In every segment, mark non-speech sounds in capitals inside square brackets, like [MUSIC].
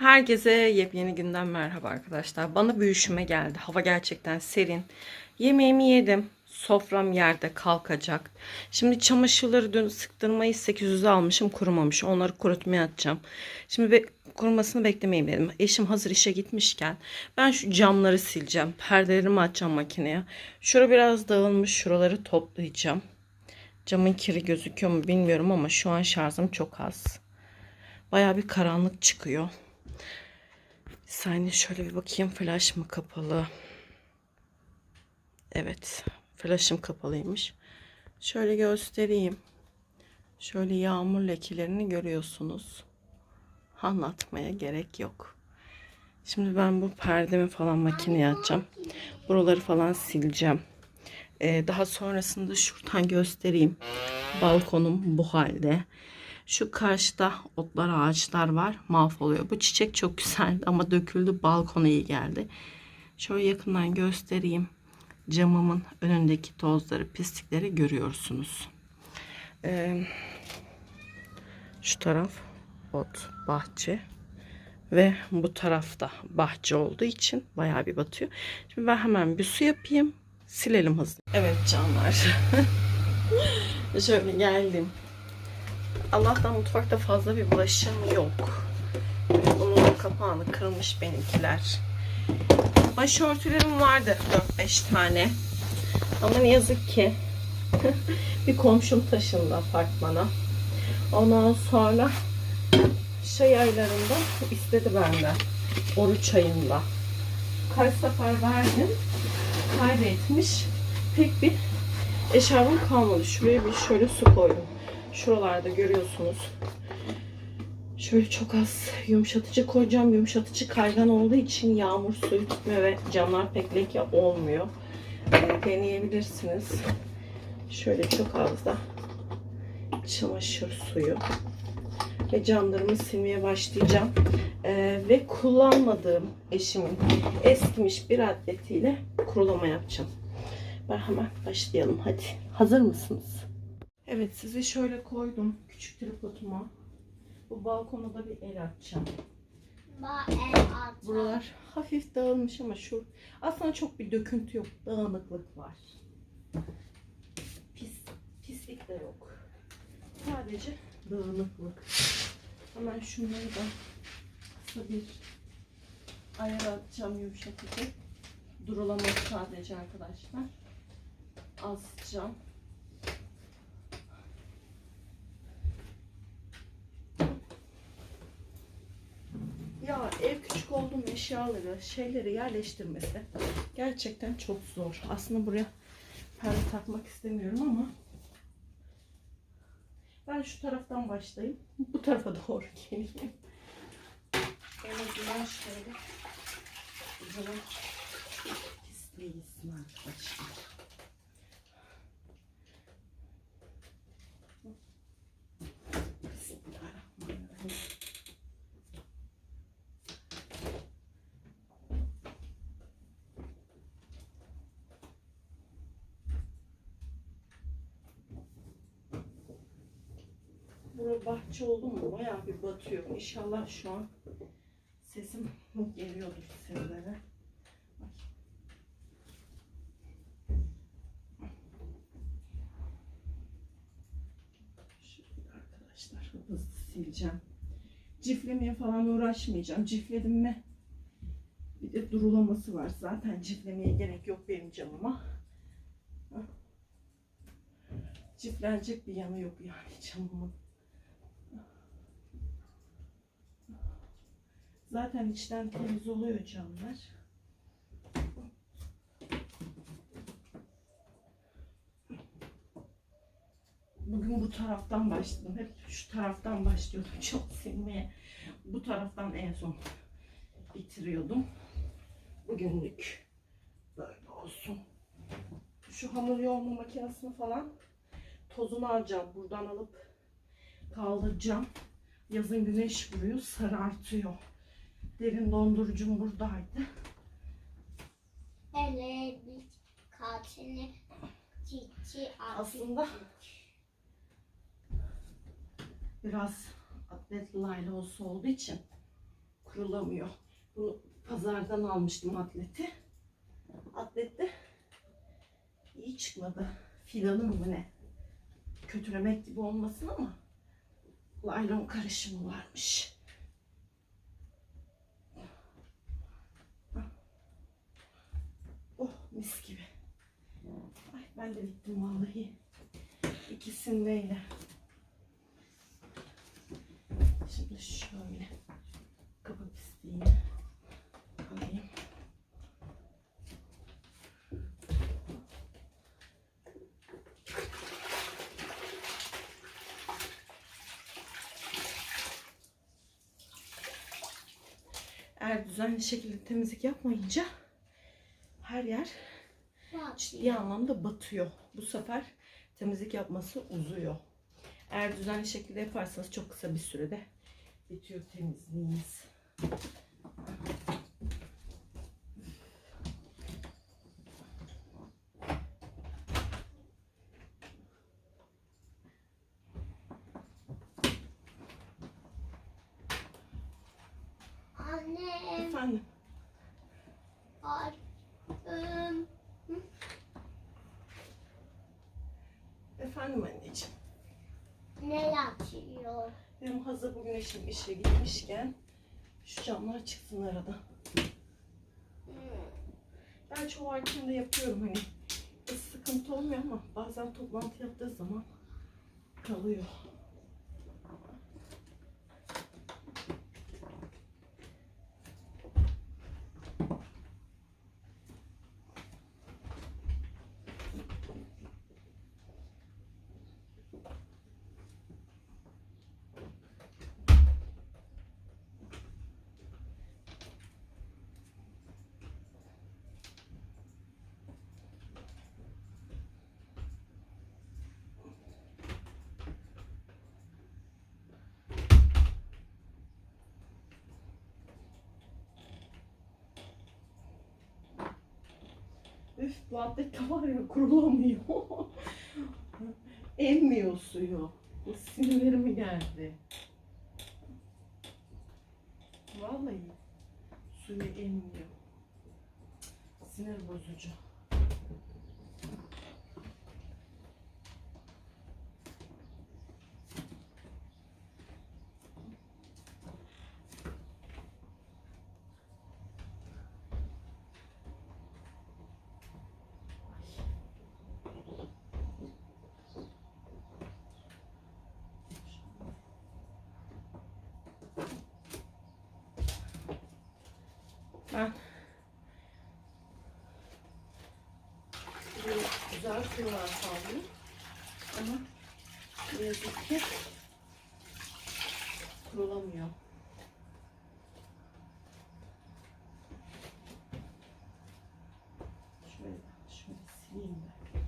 Herkese yepyeni günden merhaba arkadaşlar. Bana bir geldi. Hava gerçekten serin. Yemeğimi yedim. Sofram yerde kalkacak. Şimdi çamaşırları dün sıktırmayı 800'e almışım kurumamış. Onları kurutmaya atacağım. Şimdi be- kurumasını beklemeyeyim dedim. Eşim hazır işe gitmişken ben şu camları sileceğim. Perdelerimi açacağım makineye. Şura biraz dağılmış. Şuraları toplayacağım. Camın kiri gözüküyor mu bilmiyorum ama şu an şarjım çok az. Baya bir karanlık çıkıyor. Saniye şöyle bir bakayım flash mı kapalı? Evet. Flash'ım kapalıymış. Şöyle göstereyim. Şöyle yağmur lekelerini görüyorsunuz. Anlatmaya gerek yok. Şimdi ben bu perdemi falan makineye atacağım. Buraları falan sileceğim. Ee, daha sonrasında şuradan göstereyim. Balkonum bu halde. Şu karşıda otlar ağaçlar var mahvoluyor. Bu çiçek çok güzeldi [LAUGHS] ama döküldü balkona iyi geldi. Şöyle yakından göstereyim. Camımın önündeki tozları pislikleri görüyorsunuz. Ee, şu taraf ot bahçe ve bu tarafta bahçe olduğu için bayağı bir batıyor. Şimdi ben hemen bir su yapayım. Silelim hızlı. Evet canlar. [LAUGHS] Şöyle geldim. Allah'tan mutfakta fazla bir bulaşım yok. Bunun kapağını kırmış benimkiler. Başörtülerim vardı 4-5 tane. Ama ne yazık ki [LAUGHS] bir komşum taşındı apartmana. Ondan sonra şey aylarında istedi benden. Oruç ayında. Kaç sefer verdim. Kaybetmiş. Pek bir eşarbım kalmadı. Şuraya bir şöyle su koydum. Şuralarda görüyorsunuz. Şöyle çok az yumuşatıcı koyacağım. Yumuşatıcı kaygan olduğu için yağmur suyu tutmuyor ve camlar pek leke olmuyor. Ee, deneyebilirsiniz. Şöyle çok az da çamaşır suyu ve camlarımı silmeye başlayacağım. Ee, ve kullanmadığım eşimin eskimiş bir atletiyle kurulama yapacağım. Ben hemen başlayalım hadi. Hazır mısınız? Evet sizi şöyle koydum küçük tripoduma. Bu balkona da bir el atacağım. Buralar hafif dağılmış ama şu aslında çok bir döküntü yok. Dağınıklık var. Pis, pislik de yok. Sadece dağınıklık. Hemen şunları da kısa bir ayar atacağım yumuşatıcı. Durulaması sadece arkadaşlar. Asacağım. Ya ev küçük oldu mu eşyaları, şeyleri yerleştirmesi gerçekten çok zor. Aslında buraya perde takmak istemiyorum ama ben şu taraftan başlayayım. Bu tarafa doğru [LAUGHS] geleyim. En azından şöyle zaman pisleyesin arkadaşlar. Burası bahçe oldu mu bayağı bir batıyor. İnşallah şu an sesim geliyordur sizlere. Şöyle arkadaşlar hızlı sileceğim. Ciflemeye falan uğraşmayacağım. Cifledim mi bir de durulaması var. Zaten ciflemeye gerek yok benim camıma. Ciflenecek bir yanı yok yani camımın. Zaten içten temiz oluyor camlar. Bugün bu taraftan başladım. Hep şu taraftan başlıyordum [LAUGHS] çok silmeye. Bu taraftan en son bitiriyordum. Bugünlük böyle olsun. Şu hamur yoğurma makinesini falan tozunu alacağım. Buradan alıp kaldıracağım. Yazın güneş vuruyor, sarartıyor. Derin dondurucum buradaydı. Çiçi Aslında biraz atletli layla olsa olduğu için kurulamıyor. Bunu pazardan almıştım atleti. Atlette iyi çıkmadı. Fidanın mı ne? Kötülemek gibi olmasın ama laylon karışımı varmış. Oh mis gibi. Ay ben de bittim vallahi. İkisindeyle. Şimdi şöyle kapı pisliğini alayım. Eğer düzenli şekilde temizlik yapmayınca her yer ciddi anlamda batıyor. Bu sefer temizlik yapması uzuyor. Eğer düzenli şekilde yaparsanız çok kısa bir sürede bitiyor temizliğiniz. Anne. Efendim Ay. ım, Efendim anneciğim. Ne yapıyor? Benim hazır bugün eşim işe gitmişken şu camlar çıksın arada. Hmm. Ben çoğu erken yapıyorum hani. Hiç sıkıntı olmuyor ama bazen toplantı yaptığı zaman kalıyor. Üf bu atlet var ya kurulamıyor. Emmiyor suyu. Bu sinirlerime geldi. Vallahi suyu emmiyor. Sinir bozucu. Böyle güzel sular saldım. Ama ne yazık ki kurulamıyor. Şöyle, şöyle sileyim ben.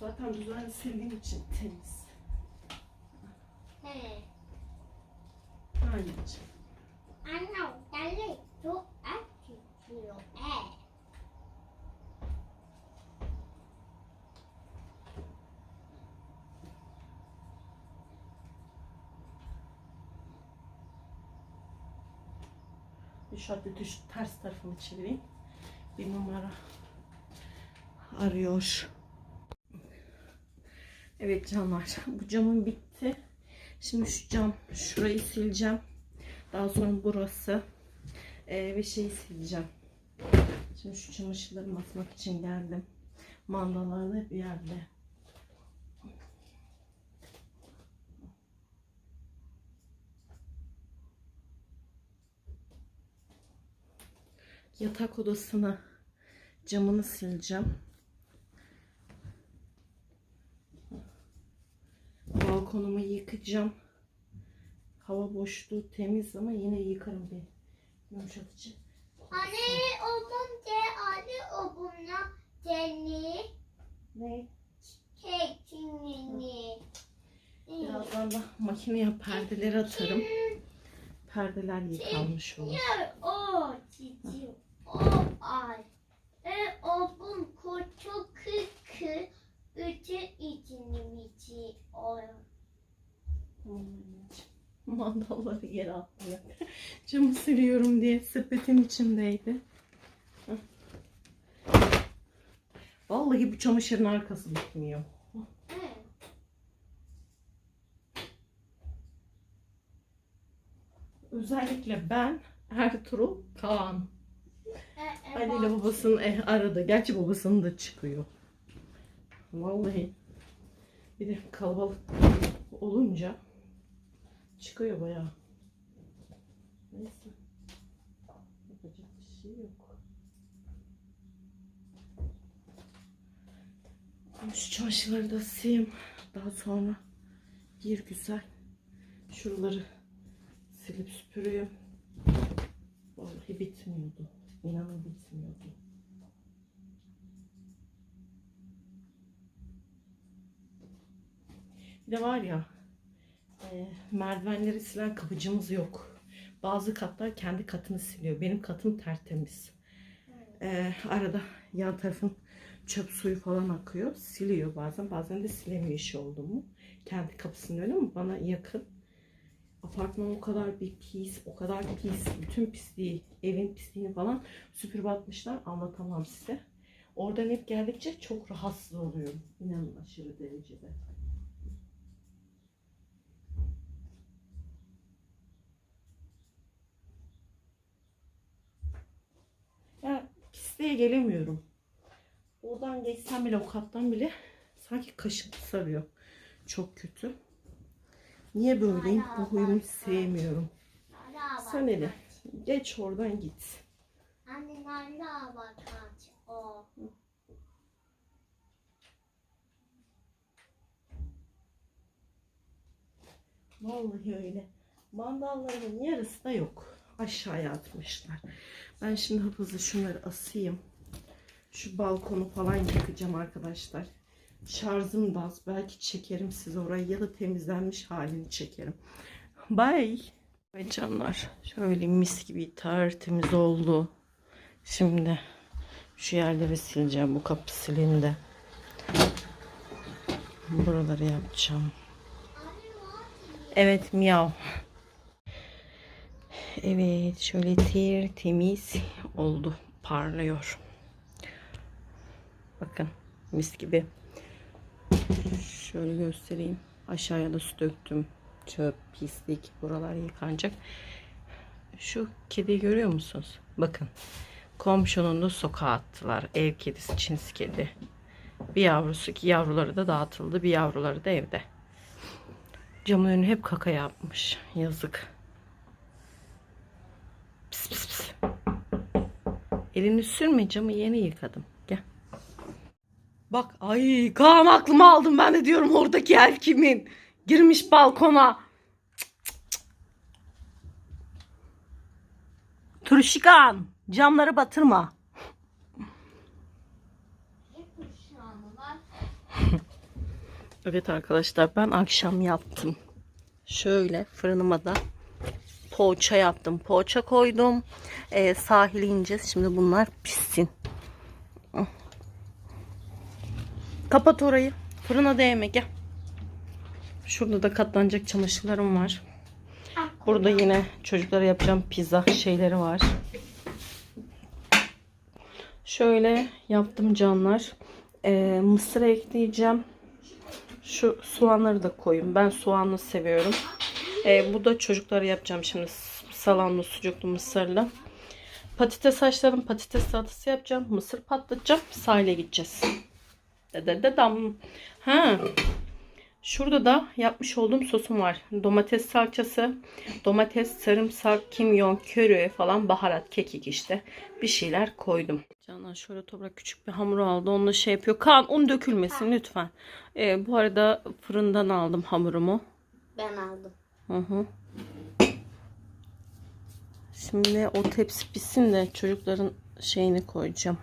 Zaten düzenli sildiğim için temiz. He. Anneciğim. Anne, dali çok acıtıyor. E. Atleti şu ters tarafını çevireyim. Bir numara arıyor. Evet canlar bu camım bitti. Şimdi şu cam şurayı sileceğim. Daha sonra burası Ee, ve şeyi sileceğim. Şimdi şu çamaşırları asmak için geldim. Mandalar da bir yerde. Yatak odasını camını sileceğim. Balkonumu yıkacağım. Hava boşluğu temiz ama yine yıkarım bir yumuşatıcı. Anne, obum de, anne, obumla seni Ne? kekini. Birazdan da makineye perdeleri atarım. Perdeler yıkanmış olur. O cici, o ay. E obum koçu kıkı, ütü içini içi o. Tamam anneciğim. Mandalları yere attım. Camı siliyorum diye sepetin içindeydi. Vallahi bu çamaşırın arkası bitmiyor. Özellikle ben, Ertuğrul, Kaan. Ali ile babasını eh, aradı. Gerçi babasının da çıkıyor. Vallahi. Bir de kalabalık olunca çıkıyor bayağı. Neyse. Yapacak bir şey yok. Şu çamaşırları da sileyim. Daha sonra bir güzel şuraları silip süpürüyorum. Vallahi bitmiyordu. İnanın bitmiyordu. Bir de var ya e, merdivenleri silen kapıcımız yok. Bazı katlar kendi katını siliyor. Benim katım tertemiz. E, arada yan tarafın çöp suyu falan akıyor. Siliyor bazen. Bazen de silemiyor işi oldu mu. Kendi kapısını öyle mi? Bana yakın. Apartman o kadar bir pis, o kadar pis. Bütün pisliği, evin pisliğini falan süpürüp atmışlar. Anlatamam size. Oradan hep geldikçe çok rahatsız oluyorum. İnanın aşırı derecede. Ya pisliğe gelemiyorum. Oradan geçsem bile o kattan bile sanki kaşıntı sarıyor. Çok kötü. Niye böyleyim? Bu huyumu sevmiyorum. Sen hele geç oradan git. Anne hala bak. O. Vallahi öyle. Mandallarımın yarısı da yok. Aşağıya atmışlar. Ben şimdi hızlı şunları asayım. Şu balkonu falan yıkacağım arkadaşlar. Şarjım da az. Belki çekerim size orayı ya da temizlenmiş halini çekerim. Bye. Ve canlar şöyle mis gibi tertemiz oldu. Şimdi şu yerleri sileceğim. Bu kapı silindi. Buraları yapacağım. Evet miyav. Evet şöyle tertemiz oldu. Parlıyor. Bakın mis gibi. Şöyle göstereyim. Aşağıya da su döktüm. Çöp, pislik. Buralar yıkanacak. Şu kediyi görüyor musunuz? Bakın. Komşunun da sokağa attılar. Ev kedisi, cins kedi. Bir yavrusu ki yavruları da dağıtıldı. Bir yavruları da evde. Camın önü hep kaka yapmış. Yazık. Pis pis pis. Elini sürme camı yeni yıkadım. Bak ay Kaan aklımı aldım ben de diyorum oradaki ev kimin? Girmiş balkona. Turşikan camları batırma. [LAUGHS] Evet arkadaşlar ben akşam yaptım. Şöyle fırınıma da poğaça yaptım. Poğaça koydum. Ee, sahile ineceğiz. Şimdi bunlar pişsin. Kapat orayı. Fırına değme gel. Şurada da katlanacak çamaşırlarım var. Burada yine çocuklara yapacağım pizza şeyleri var. Şöyle yaptım canlar. Ee, mısır ekleyeceğim. Şu soğanları da koyun. Ben soğanlı seviyorum. Ee, bu da çocuklara yapacağım şimdi. Salamlı, sucuklu, mısırlı. Patates haşladım. Patates salatası yapacağım. Mısır patlatacağım. Sahile gideceğiz. Dedededam. Ha. Şurada da yapmış olduğum sosum var. Domates salçası, domates, sarımsak, kimyon, köri falan baharat, kekik işte. Bir şeyler koydum. Canan şöyle toprak küçük bir hamur aldı. Onunla şey yapıyor. Kan un dökülmesin lütfen. Ee, bu arada fırından aldım hamurumu. Ben aldım. Hı hı. Şimdi o tepsi pişsin de çocukların şeyini koyacağım.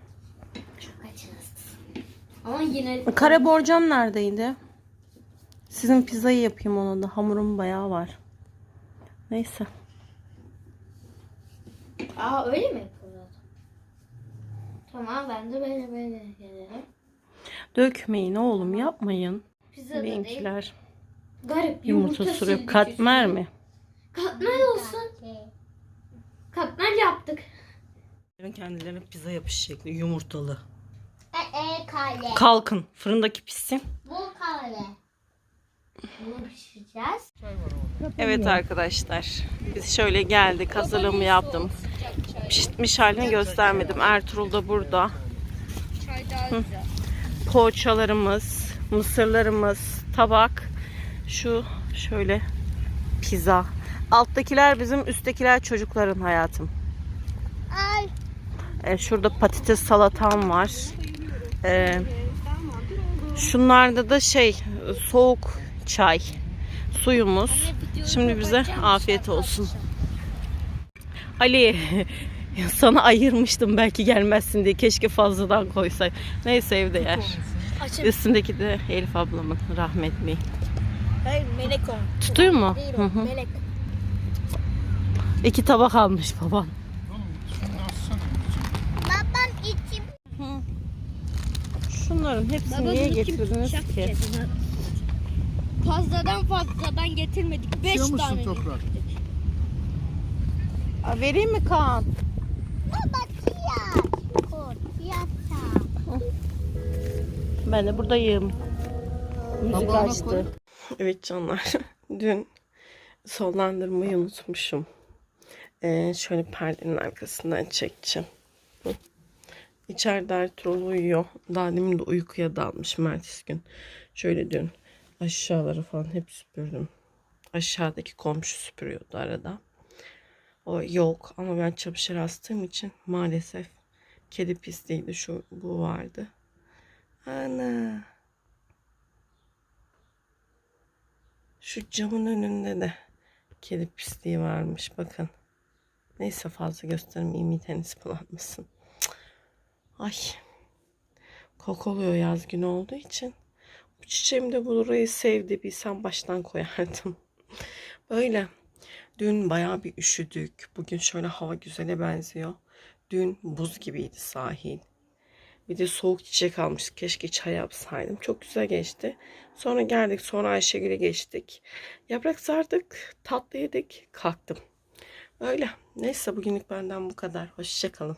Ama yine Kare borcam neredeydi? Sizin pizzayı yapayım ona da. Hamurum bayağı var. Neyse. Aa öyle mi yapılıyor? Tamam ben de böyle böyle gelirim. Dökmeyin oğlum yapmayın. Pizza da değil. Benimkiler Garip yumurta sürüp sildik katmer üstüne. mi? Katmer olsun. Katmer yaptık. Kendilerine pizza yapış şekli yumurtalı. E, e kale. Kalkın fırındaki pişsin. Bu kale. Bunu pişireceğiz. Evet arkadaşlar. Biz şöyle geldik. Hazırlığımı yaptım. Pişmiş halini göstermedim. Ertuğrul da burada. Hı. Poğaçalarımız, mısırlarımız, tabak. Şu şöyle pizza. Alttakiler bizim, üsttekiler çocukların hayatım. Ay. E, şurada patates salatam var. E, şunlarda da şey soğuk çay suyumuz. Şimdi bize afiyet olsun. Ali [LAUGHS] sana ayırmıştım belki gelmezsin diye. Keşke fazladan koysay. Neyse evde yer. Üstündeki de Elif ablamın rahmetli. Hayır melek o. Tutuyor mu? Değil Hı o. hı. Melek. İki tabak almış baban. Şunların hepsini niye getirdiniz ki? Fazladan fazladan getirmedik. Beş İstiyor tane. toprak? Aa, vereyim mi Kaan? Baba fiyat. Kod fiyat. Ben de buradayım. Müzik Tabağına açtı. koy. Evet canlar. [LAUGHS] Dün sollandırmayı unutmuşum. Ee, şöyle perdenin arkasından çekeceğim. Hı. İçeride Ertuğrul uyuyor. Daha demin de uykuya dalmış Mertis gün. Şöyle dün aşağıları falan hep süpürdüm. Aşağıdaki komşu süpürüyordu arada. O yok ama ben çamaşır astığım için maalesef kedi pisliğiydi şu bu vardı. Ana. Şu camın önünde de kedi pisliği varmış bakın. Neyse fazla göstermeyeyim mideniz bulanmasın. Ay. Kokoluyor yaz günü olduğu için. Bu çiçeğim de burayı sevdi. Bilsem baştan koyardım. [LAUGHS] Böyle. Dün bayağı bir üşüdük. Bugün şöyle hava güzele benziyor. Dün buz gibiydi sahil. Bir de soğuk çiçek almıştık. Keşke çay yapsaydım. Çok güzel geçti. Sonra geldik. Sonra Ayşegül'e geçtik. Yaprak sardık. Tatlı yedik. Kalktım. Öyle. Neyse bugünlük benden bu kadar. Hoşçakalın.